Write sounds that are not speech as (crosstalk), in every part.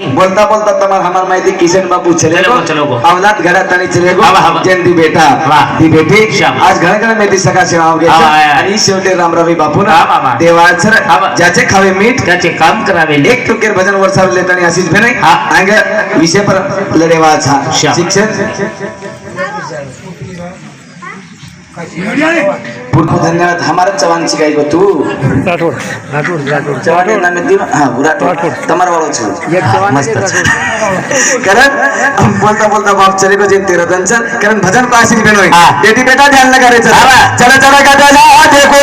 बोलता बोलता तुम्हारा हमार माहिती किशन बाबू चले। अवलाद घड़ा तनी चले दी बेटा. दी बेटी. आज घरा घरा मेदी सका सेवा. आणि शेवटी रामरावी बापू ना. देवाचर. ज्याचे खावे मीठ त्याचे काम करावे एक टुकेर भजन वर्षावर लेतानी आशिष भेने हा. अंग विषय पर लढेवाचा. शिक्षण पूर्वधंगणात हमारा चवांची काय तू राठोड राठोड राठोड. चवाटे नामे देव हा राठोड. तमार वालो छो मस्त. कारण बोलता बोलता बाप चले गो जेन तेरा दंचन कारण भजन पासि बेनो येटी बेटा ध्यान लगायचं चला। चला का चला देखो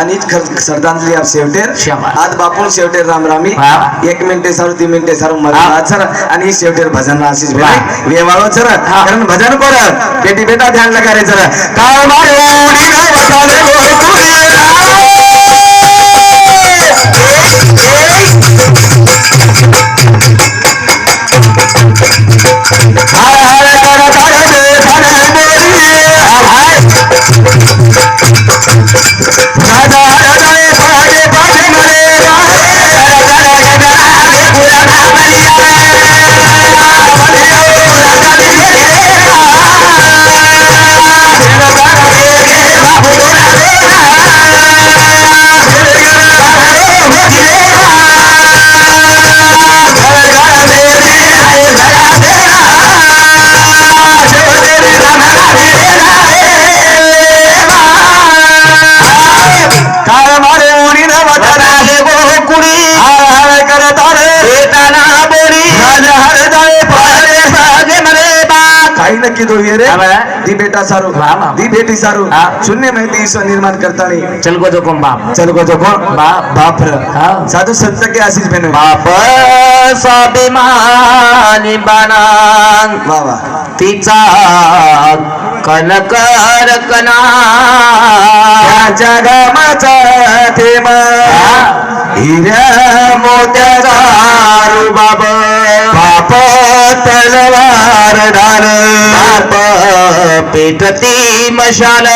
आणि श्रद्धांजली आप शेवटेर. आज बापून शेवटेर रामरामी. एक मिनिटे सारू तीन मिनिटे सारू. मरा सर आणि शेवटेर भजन आशिष. भाई वेवाळो सर कारण भजन कर बेटी बेटा ध्यान लगा रे सर काळ मारे राजा नक्की दोघे रे हा बा. दी बेटा सारू वा वा. दी बेटी सारू हा. शून्य माहिती ईश्वर निर्माण करता नाही चल गो जो कोण बाप चल को तो कोण बाप. बाप र हा. साधू संत के आशिष बहन बाप स्वाभिमानी बाणान वा वा तिचा कनकर कना. त्याच्या गामाचा थेंब हिऱ्या मोत्याचा बाब बाप तलवार डाल बाप पेटती मशाल.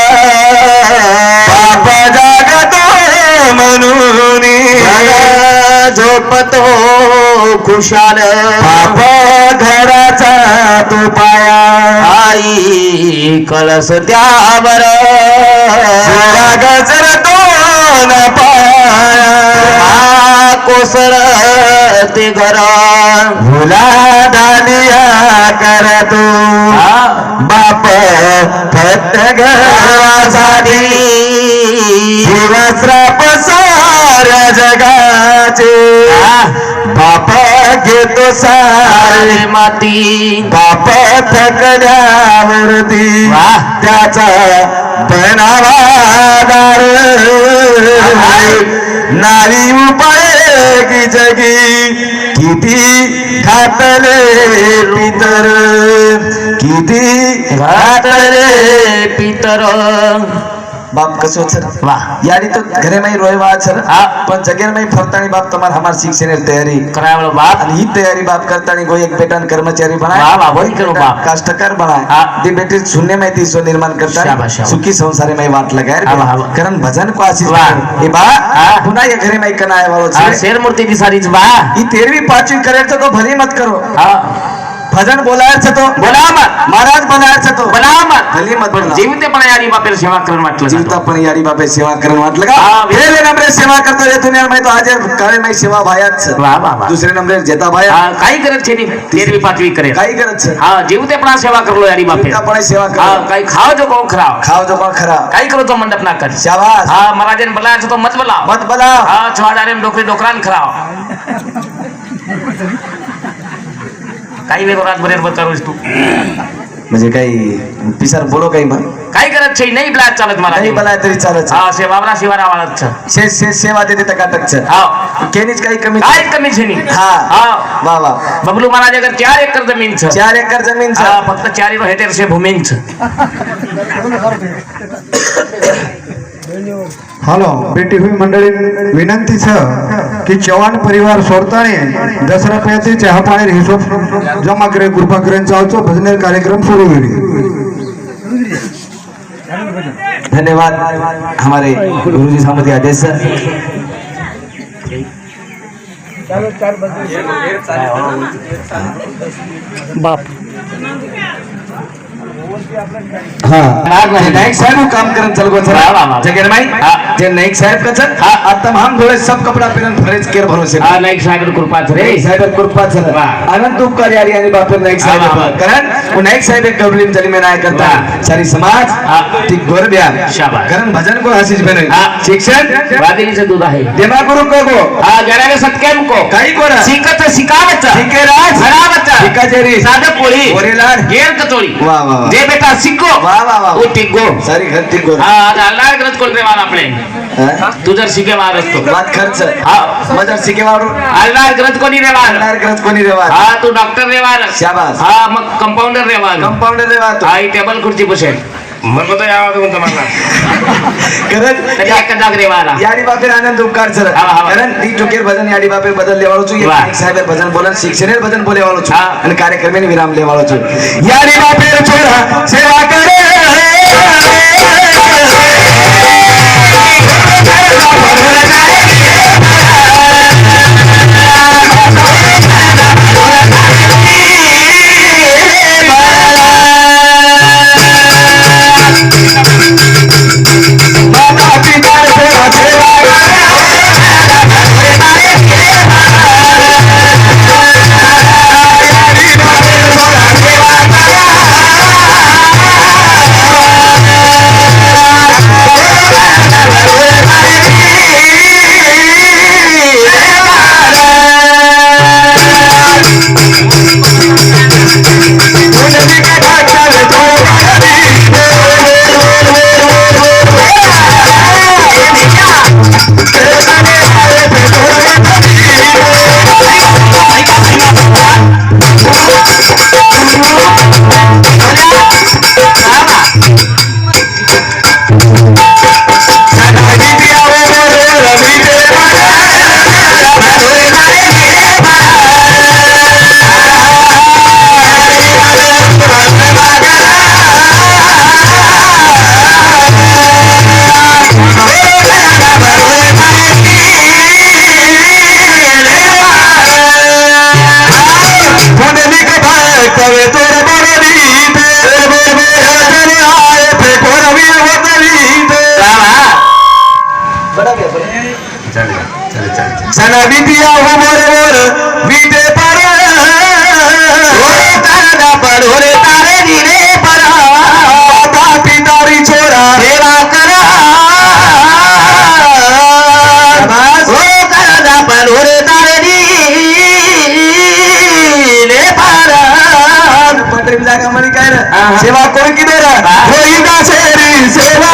बाप जागतो म्हणून झोपतो खुशाल. बाप घराचा तो पाया. आई कळस त्यावर. जरा गजर दोन पाया. कोसळ ते घर. मुला डालिया करतो बाप फक्त घरासाठी दिवसराप साऱ्या जगाचे. बाप घेतो सारे माती बाप थकल्यावरती वाह. त्याचा बनावा दार नारी उपाय की जगी किती घातले पितर किती घातले पितर બાપ કશો છે વાહ યારી તો ઘરે માં રોય વા છે હા. પણ જગ્યા માં ફરતાની બાપ તમાર હમાર શિક્ષણ તૈયારી કરાવડો બાપ અને ઈ તૈયારી બાપ કરતાની કોઈ એક બેટાને કર્મચારી વાહ, બનાય વાહ, વળી કરો બાપ. કાષ્ટકાર બનાય હા. તે બેટી શૂન્ય માં થી નિર્માણ કરતા શાબાશ, શાબાશ. સુખી સંસારે માં વાત લગાય હા, વાહ, વાહ. કરણ ભજન કો આશીષ વાહ. કરે. એ બા હા. પુના એ ઘરે માં કનાય વાળો આ છે શેર મૂર્તિ કી સારી જ બા ઈ તેરવી પાંચવી કરે તો તો ભલી મત કરો હા ભજન બોલાય છે તો? બોલામાં મહારાજ બોલાય છે તો? બોલામાં ભલી મત બોલા જીવતે પણ યારી બાપે સેવા કરવા માટે જીવતા પણ યારી બાપે સેવા કરવા એટલે હા, પહેલે નંબરે સેવા કરતો એ દુનિયામાં તો આજે કરે માં સેવા ભાયા છે. વાહ વાહ વાહ. દુસરે નંબરે જેતા ભાયા. હા કાઈ કરે છે ની તેરવી પાંચવી કરે. કાઈ કરે છે. હા જીવતે પણ સેવા કરલો યારી બાપે જીવતા પણ સેવા હા કરો કાઈ ખાવ જો કોણ ખરાવ. ખાવ જો પણ ખરા કાઈ કરો તો મંડપ ના કર. શાબાશ. હા મહારાજને બોલાયા છે તો મત બોલાવ. મત બોલાવ. હા છ હજાર એમ ડોકરી ડોકરાન ખરાવ. काही व्यवहारात बरोबर करूस तू म्हणजे काही पिसार बोलो काही मग काही करत छे नाही ब्लाज चालत मला नाही बला तरी चालत हा सेवा बाबरा शिवा रावाळच से से सेवा देते तका टच हा केनीच काही कमी काय कमी छेनी हा हा वा वा बबलू महाराज अगर 4 एकर जमीन छ 4 एकर जमीन छ फक्त 4 हेक्टर से भूमि छ हॅलो बेटी हुई मंडळी विनंती छ की चव्हाण परिवार सोडताने दस रुपयाचे चहा पाणी हिशोब जमा करे कृपा करेन चालतो भजनेर कार्यक्रम सुरू होईल. धन्यवाद हमारे गुरुजी सामने आदेश सर. बाप. नाग नाही हो, काम करन चल गो सर जगेर भाई सब कपड़ा भरोसे. हां नायक साहब कृपा छरे गोर ब्या शाबाश भजन को हसीज बने. शिक्षण? वादिनी दूध आहे. देवा गुरु को को हां जरा के सत्केम को. काही कोरा. शिकत शिकावत शिके पोळी. ओरेला गेर कचोरी. वाह वाह जे बेटा కదా సిగ్గు ఓ టిగ్గో సరే घर टिग्गो अल्लाह करत कोण रे मार आपले? तू जर शिके मार असतो. बात खर्च. मजा शिके मारू अल्लाह करत कोणी रे मार? अल्लाह करत कोणी रे मार? हा तू डॉक्टर रे मार. शाबास. हा मग कंपाऊंडर रे मार. कंपाऊंडर रे मार हा टेबल खुर्ची बसेल म्हणतो यावं तुमचं मला कारण एका जागरे वाला याडी बापेर आनंद उपकार सर हा, हा. कारण ती चुकेर भजन याडी बापेर बदल लेवाळो छु वाह. एक साहेब भजन बोलन शिक्षणेर भजन बोले वाळो छु हा. विराम लेवाळो छु ಸೇವಾ ಕೊರಕಿದ್ದಾರೆ ಸೇವಾ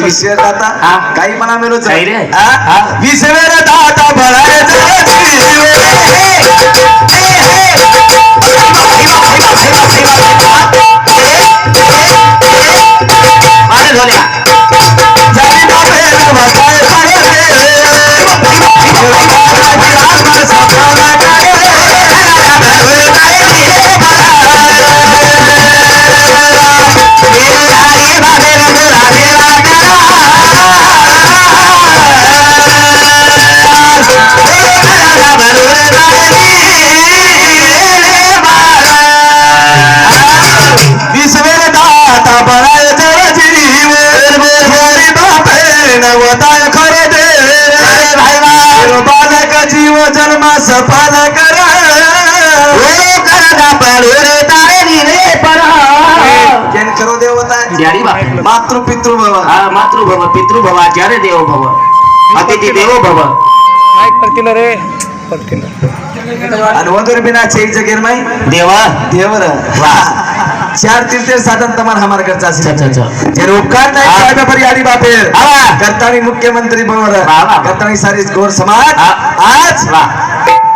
विषय दाता हा. काही म्हणा मेलो काही रे. विसवेर दाता मारे जन्मास पाल कर। देवता बा मातृ पितृ भव। हा मातृभव पितृभव आचार्य देवो भव अतिथी देवो भव। माईक रे परतीला आणि वंदुर बिना चेक जगेर माई। देवा। देवर। चार तीर्थ साधन तमान हमार करता अच्छा, अच्छा, अच्छा. जे उपकार नाही हा. साहेब परी आडी बापे हा. करतानी मुख्यमंत्री. करतानी सारी गोर समाज. हा. आज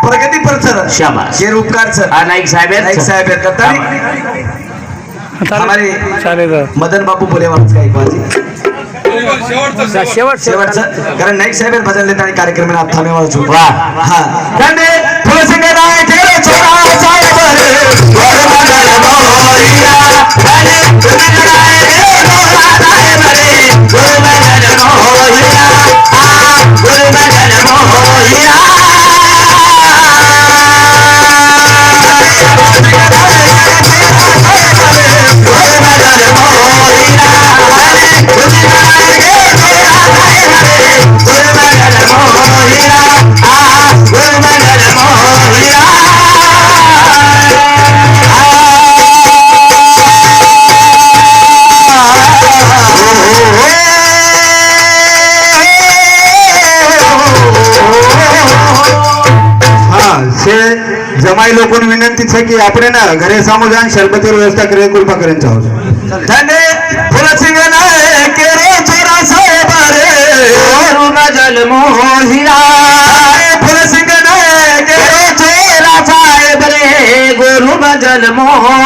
प्रगती परचर शाबास. जे उपकार सर हा नाईक साहेब आहेत. नाईक साहेब आहेत. करतानी हमारे चालेल मदन बापू बोले वाच काही बाजी शेवट शेवटचं कारण नाईक साहेब भजन लेता आणि कार्यक्रम में हा धन्य हे छोरा साहेब वर धन्य हे छोरा साहेब आहे की आपण ना घरे जाऊन शरबतीवर व्यवस्था करे कृपा करेन आहोत धन्य फुलसिंग नाईक रे छोरा साहेब रे अरुण जल मोहिरा फुलसिंग नाईक रे चेरा साहेब रे गुरु जल मोहिरा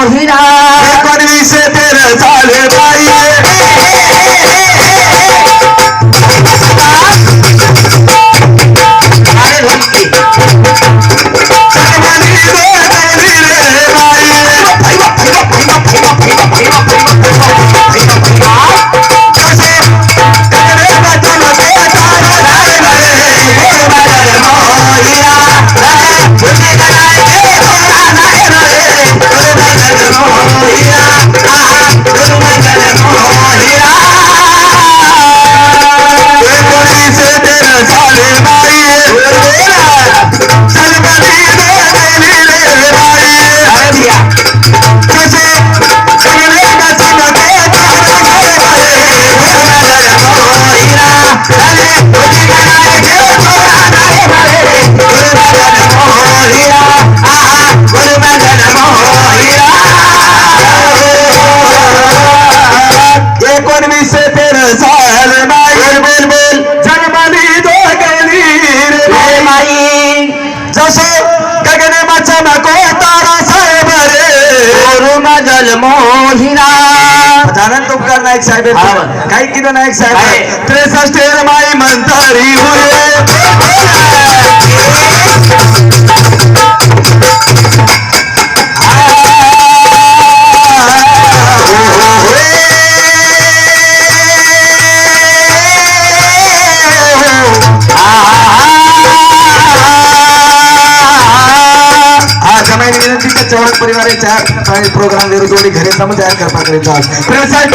नाईक साहेब हा. काही किलो काय? साहेब त्रेसष्ट माई म्हणतारी हुये आणि प्रोग्राम विरुद्ध जोडी समज तयार करता करीत आहोत. प्रसाद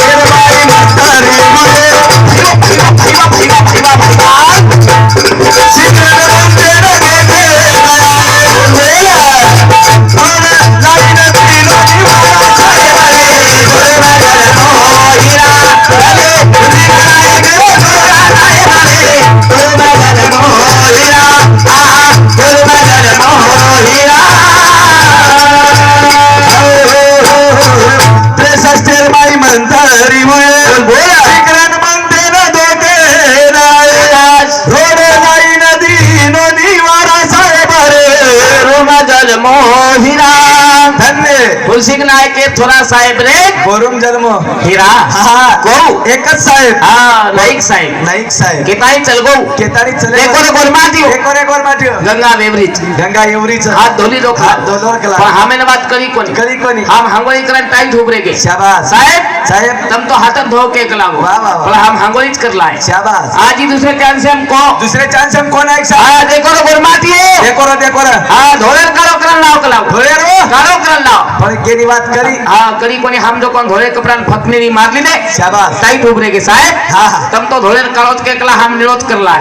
तुलसी नायक के थोड़ा साहेब रे? वरुण जन्म. हिरा. हा गो. एकच साहेब. हा नाईक साहेब. नाईक साहेब. किताई चल गो. केतारी चले देखो रे गोलमाटी हो. एक एक वर माटी गंगा वेवरीच गंगा एवरीच हात धोली लोक. हात धोलोर केला. पण हमें बात करी कोणी? कधी कोणी? हम हांगोळी करन टाइम ठोबरे के शाबास. साहेब साहेब. तुम तो हाथ धो के वाह, वाह. पर हम हांगोळीच करला है शाबास. आज ही दूसरे चांस से हमको दुसरे चान्स हम कोण आहे साहेब? हाँ देखो रे गोलमाटी है देखो रे देखो रे हाँ धोलेर करो करन लाओ कलाओ धोळे रो करो करन लाओ पण गेली बात करी हाँ करी कोणी हम जो कोण धोळे कपड़ा फकनेरी मार ली दे शाबास. टाइट उभरे के साहेब. तुम तो धोलेर करोत के कला हम निरोध करला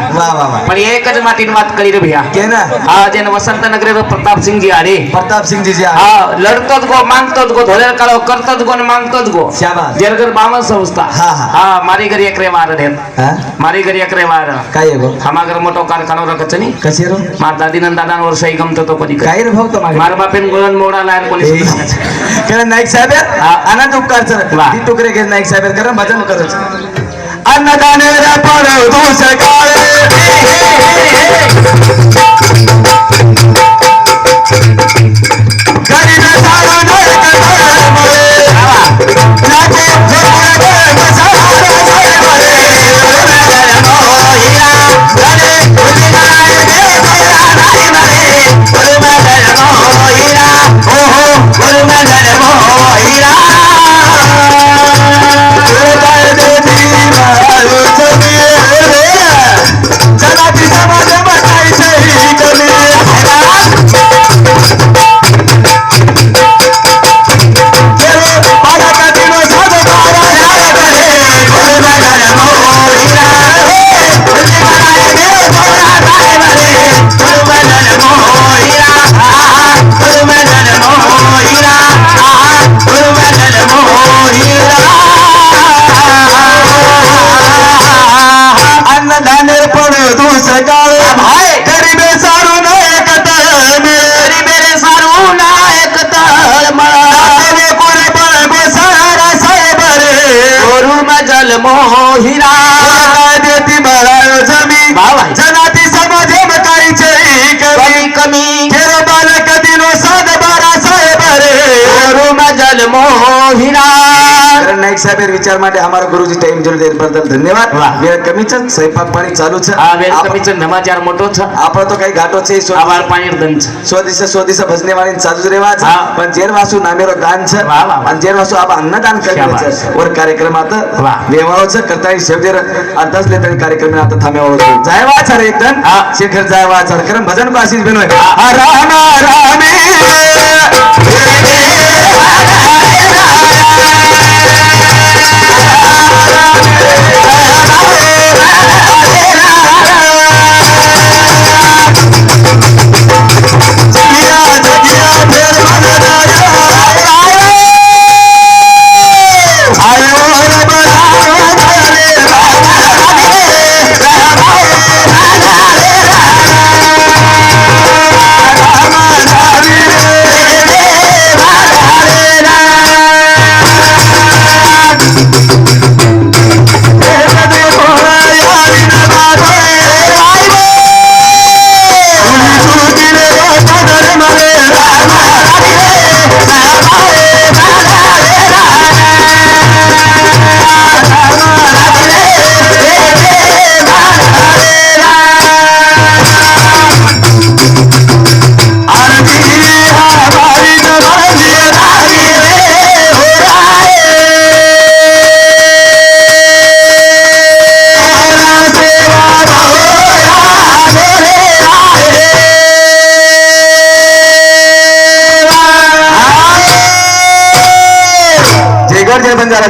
पण एकच मातीन बात करी रे भैया. के ना? हा जेन वसंत नगरे प्रताप सिंह जी आरे प्रताप सिंह जी जी. हा लढतोच गो मागतोच गो धोलेर काढो करतोच गो आणि मागतोच गो. शाबास. जेरगर बामन संस्था. हा, हा. मारी घरी एकरे वार रे? मारी घरी एकरे वार. काय गो? हमागर मोठो कारखानो रखच नी कशी रो? मार दादी दादा वर्ष गमतो तो कधी काय रे भाऊ तो मार बापेन गोळन मोडा (laughs) कारण नाईक साहेब. आनंद उपकार. ती तुकडे घेत नाईक साहेब. कारण भजन करत अन्नदाने पण মহিরা નાયક સાહેબ વિચાર માટે અમારા ગુરુજી ટાઈમ જોડે દેન બદલ ધન્યવાદ વેળ કમી છે સૈફાક પાણી ચાલુ છે આ વેળ કમી છે નમાચાર મોટો છે આપણો તો કઈ ઘાટો છે સો આવાર પાણી ધન છે સો દિવસે સો દિવસે ભજને વાળી સાજુ રહેવા છે પણ જેર વાસુ નામેરો દાન છે અને જેર વાસુ આપ અન્નદાન કરી છે ઓર કાર્યક્રમ આત વેવાળો છે કરતા શેવદેર અર્ધસ લે તણ કાર્યક્રમ આત થામે વાળો છે જય વા છે એક તન શેખર જય વા છે કરમ ભજન કો આશીષ બેનો રામ રામે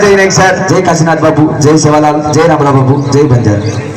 जय नाईक सर जय काशीनाथ बाबू जय सेवालाल जय रामराव बाबू जय बंजारा.